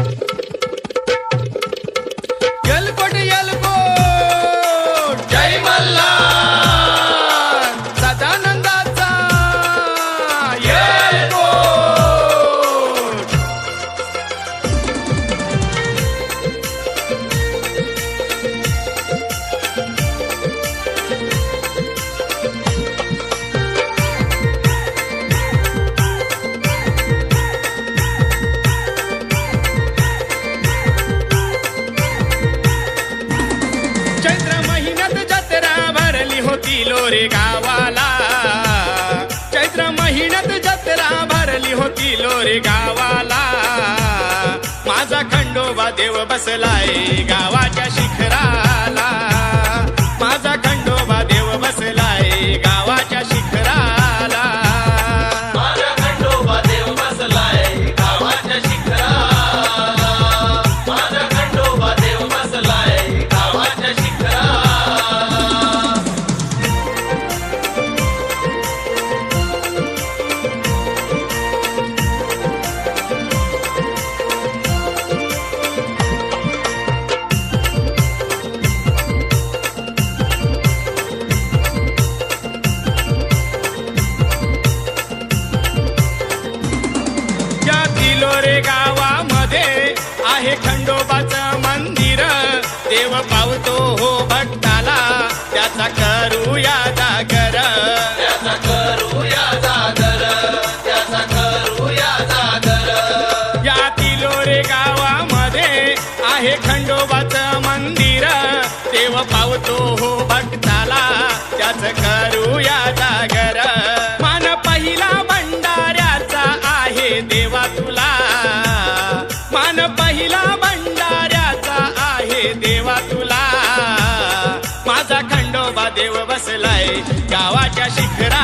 you आली होती लोरी गावाला. माझा खंडोबा देव बसलाय गावाच्या शिखरा आहे खंडोबाचं मंदिर. देव पावतो हो भक्ताला. त्याचा करूया जागर. त्याचा या तिलोरे गावामध्ये आहे खंडोबाचं मंदिर. पावतो हो भक्ताला. त्याच करूया देवा तुला. माझा खंडोबा देव बसलाय गावाच्या शिखरा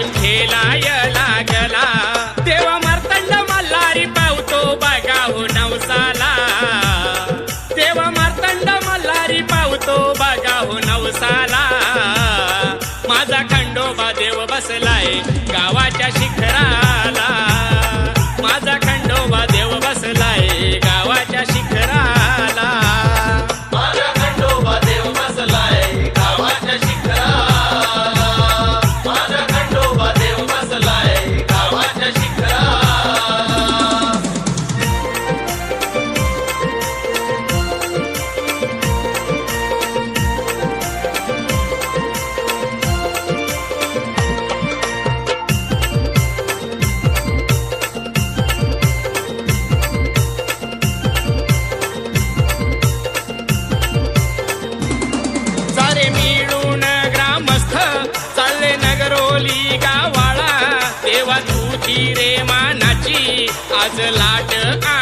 जिंकेला लागला. तेव्हा मार्तंड मल्हारी पावतो बघा हो नवसाला. तेव्हा मार्तंड मल्हारी पावतो बघा हो नवसाला. माझा खंडोबा देव बसलाय गावाच्या शिखराला. आज लाट आ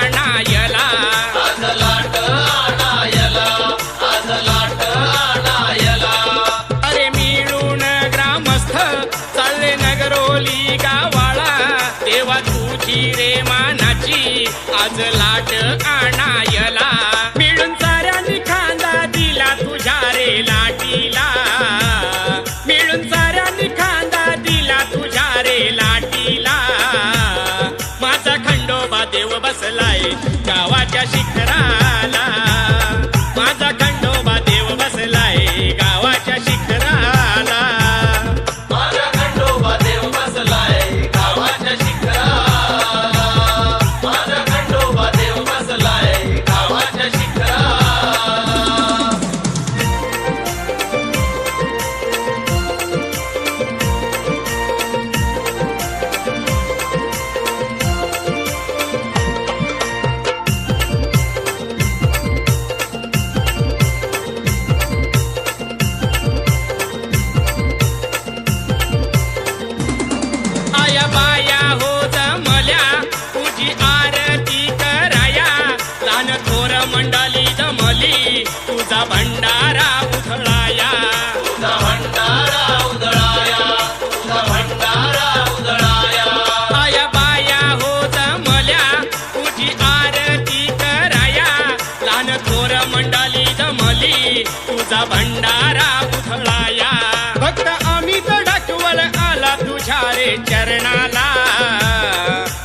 रे चरणाला.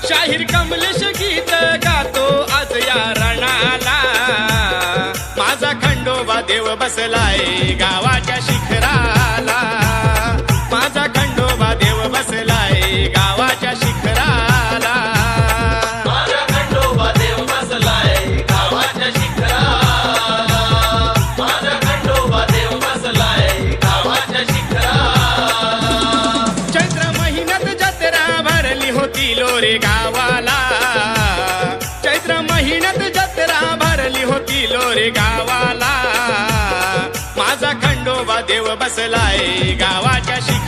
शाहीर कमलेश गीत गातो आज या रणाला. माझा खंडोबा देव बसलाय गावाच्या शिखराला. माझा लोरे गावाला. चैत्र महिन्यात जत्रा भरली होती लोरे गावाला. माझा खंडोबा देव बसलाय गावाच्या शिक